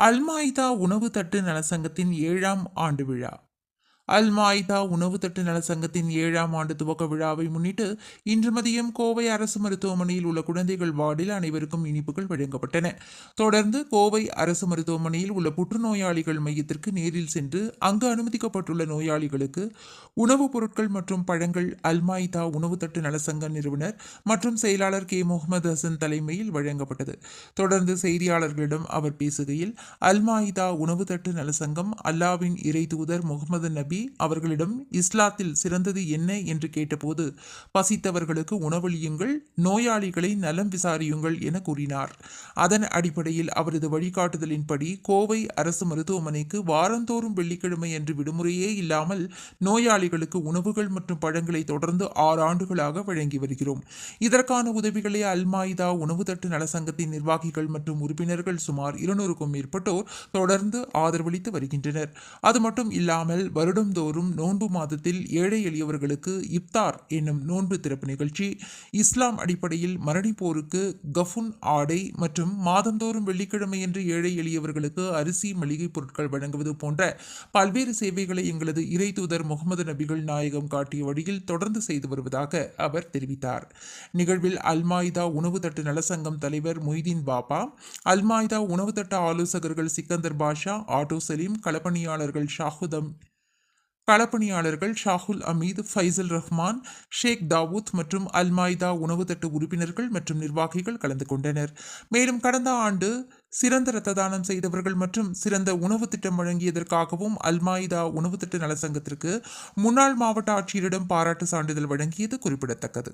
அல்மாய்தா உணவு தட்டு நலசங்கத்தின் ஏழாம் ஆண்டு விழா. அல்மாய்தா உணவு தட்டு நலசங்கத்தின் ஏழாம் ஆண்டு துவக்க விழாவை முன்னிட்டு இன்று மதியம் கோவை அரசு மருத்துவமனையில் உள்ள குழந்தைகள் வார்டில் அனைவருக்கும் இனிப்புகள் வழங்கப்பட்டன. தொடர்ந்து கோவை அரசு மருத்துவமனையில் உள்ள புற்றுநோயாளிகள் மையத்திற்கு நேரில் சென்று அங்கு அனுமதிக்கப்பட்டுள்ள நோயாளிகளுக்கு உணவுப் பொருட்கள் மற்றும் பழங்கள் அல்மாய்தா உணவு தட்டு நலசங்க நிறுவனர் மற்றும் செயலாளர் கே. முகமது ஹசன் தலைமையில் வழங்கப்பட்டது. தொடர்ந்து செய்தியாளர்களிடம் அவர் பேசுகையில் அல்மாயிதா உணவு தட்டு நலசங்கம் அல்லாவின் இறை தூதர் முகமது நபி அவர்களிடம் இஸ்லாத்தில் சிறந்தது என்ன என்று கேட்டபோது பசித்தவர்களுக்கு உணவளியுங்கள் நோயாளிகளை நலம் விசாரியுங்கள் என கூறினார். அதன் அடிப்படையில் அவரது வழிகாட்டுதலின்படி கோவை அரசு மருத்துவமனைக்கு வாரந்தோறும் வெள்ளிக்கிழமை அன்று விடுமுறையே இல்லாமல் நோயாளிகளுக்கு உணவுகள் மற்றும் பழங்களை தொடர்ந்து ஆறு ஆண்டுகளாக வழங்கி வருகிறோம். இதற்கான உதவிகளை அல்மாயிதா உணவு தட்டு நலசங்கத்தின் நிர்வாகிகள் மற்றும் உறுப்பினர்கள் சுமார் இருநூறுக்கும் மேற்பட்டோர் தொடர்ந்து ஆதரவளித்து வருகின்றனர். அது மட்டும் இல்லாமல் வருடம் வருடந்தோறும் நோன்பு மாதத்தில் ஏழை எளியவர்களுக்கு இப்தார் என்னும் நோன்பு திறப்பு நிகழ்ச்சி. இஸ்லாம் அடிப்படையில் மரணிப்போருக்கு கஃபுன் ஆடை மற்றும் மாதந்தோறும் வெள்ளிக்கிழமையன்று ஏழை எளியவர்களுக்கு அரிசி மளிகை பொருட்கள் வழங்குவது போன்ற பல்வேறு சேவைகளை எங்களது இறை தூதர் முகமது நபிகள் நாயகம் காட்டிய வழியில் தொடர்ந்து செய்து வருவதாக அவர் தெரிவித்தார். நிகழ்வில் அல்மாய்தா உணவு தட்டு நலசங்கம் தலைவர் மொய்தீன் பாபா அல்மாய்தா உணவு தட்டு ஆலோசகர்கள் சிக்கந்தர் பாஷா ஆட்டோ சலீம் களப்பணியாளர்கள் ஷாஹுதம் களப்பணியாளர்கள் ஷாகுல் அமீது ஃபைசல் ரஹ்மான் ஷேக் தாவூத் மற்றும் அல்மாய்தா உணவு தட்டு உறுப்பினர்கள் மற்றும் நிர்வாகிகள் கலந்து கொண்டனர். மேலும் கடந்த ஆண்டு சிறந்த இரத்த தானம் செய்தவர்கள் மற்றும் சிறந்த உணவு திட்டம் வழங்கியதற்காகவும் அல்மாய்தா உணவு திட்ட நலசங்கத்திற்கு முன்னாள் மாவட்ட ஆட்சியரிடம் பாராட்டு சான்றிதழ் வழங்கியது குறிப்பிடத்தக்கது.